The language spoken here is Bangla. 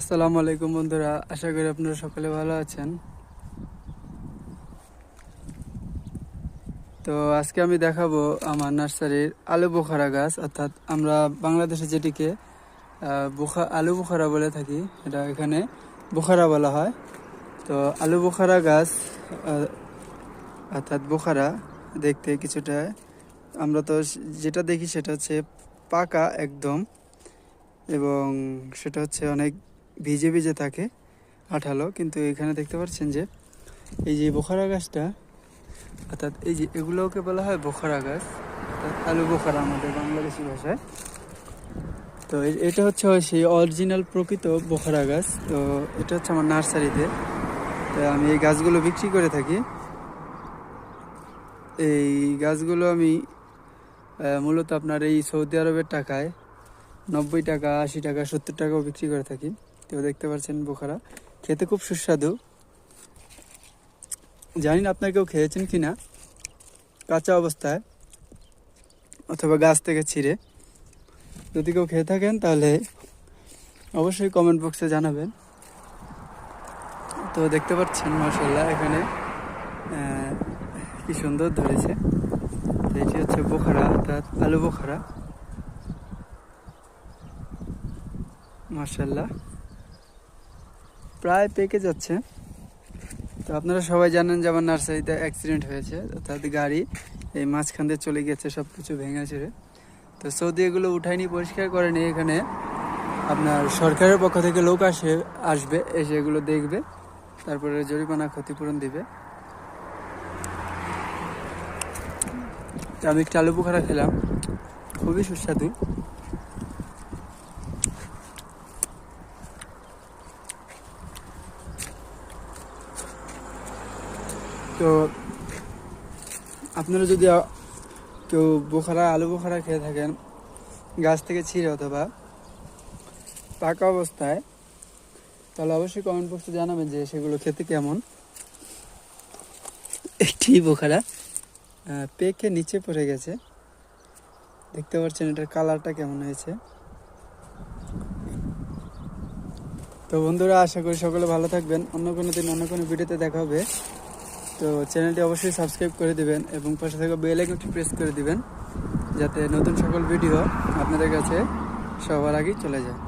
আসসালামু আলাইকুম বন্ধুরা, আশা করি আপনারা সকলে ভালো আছেন। তো আজকে আমি দেখাবো আমার নার্সারির আলু বোখারা গাছ, অর্থাৎ আমরা বাংলাদেশে যেটিকে বোখা, আলু বোখারা বলে থাকি, এটা এখানে বোখারা বলা হয়। তো আলু বোখারা গাছ অর্থাৎ বোখারা দেখতে কিছুটা, আমরা তো যেটা দেখি সেটা হচ্ছে পাকা একদম, এবং সেটা হচ্ছে অনেক ভিজে ভিজে থাকে আঠালো, কিন্তু এখানে দেখতে পাচ্ছেন যে এই যে বোখারা গাছটা, অর্থাৎ এই যে এগুলোকে বলা হয় বোখারা গাছ, অর্থাৎ আলু বোখারা আমাদের বাংলাদেশি ভাষায়। তো এটা হচ্ছে সেই অরিজিনাল প্রকৃত বোখারা গাছ, তো এটা হচ্ছে আমার নার্সারিতে। তো আমি এই গাছগুলো বিক্রি করে থাকি। এই গাছগুলো আমি মূলত আপনার এই সৌদি আরবের টাকায় নব্বই টাকা, আশি টাকা, সত্তর টাকাও বিক্রি করে থাকি। তো দেখতে পাচ্ছেন বোখারা। খেতে খুব সুস্বাদু। জানি না আপনার কেউ খেয়েছেন কি না কাঁচা অবস্থায় অথবা গাছ থেকে ছিঁড়ে। যদি কেউ খেয়ে থাকেন তাহলে অবশ্যই কমেন্ট বক্সে জানাবেন। তো দেখতে পাচ্ছেন মার্শাল্লাহ এখানে কি সুন্দর ধরেছে। এটি হচ্ছে বোখারা, অর্থাৎ আলু বোখারা। মার্শাল্লাহ প্রায় পেকে যাচ্ছে। তো আপনারা সবাই জানেন যে আমার নার্সারিতে অ্যাক্সিডেন্ট হয়েছে, অর্থাৎ গাড়ি এই মাঝখান দিয়ে চলে গেছে সব কিছু ভেঙে চুরে। তো সৌদি এগুলো উঠায়নি, পরিষ্কার করেনি। এখানে আপনার সরকারের পক্ষ থেকে লোক আসে, আসবে, এসে এগুলো দেখবে, তারপরে জরিমানা ক্ষতিপূরণ দিবে। আমি একটু আলু পোখারা খেলাম, খুবই সুস্বাদু। তো আপনারা যদি কেউ বোখারা, আলু বোখারা খেয়ে থাকেন, গাছ থেকে ছিঁড়ে অথবা পাকা অবস্থায়, তাহলে অবশ্যই কমেন্ট বক্সে জানাবেন যে সেগুলো খেতে কেমন। একটি বোখারা পেকে নিচে পড়ে গেছে। দেখতে পাচ্ছেন এটার কালারটা কেমন হয়েছে। তো বন্ধুরা, আশা করি সকলে ভালো থাকবেন। অন্য কোনো দিন, অন্য কোনো ভিডিওতে দেখা হবে। তো চ্যানেলটি অবশ্যই সাবস্ক্রাইব করে দিবেন এবং পাশে থাকা বেল আইকনটি প্রেস করে দিবেন, যাতে নতুন সকল ভিডিও আপনাদের কাছে সবার আগেই চলে যায়।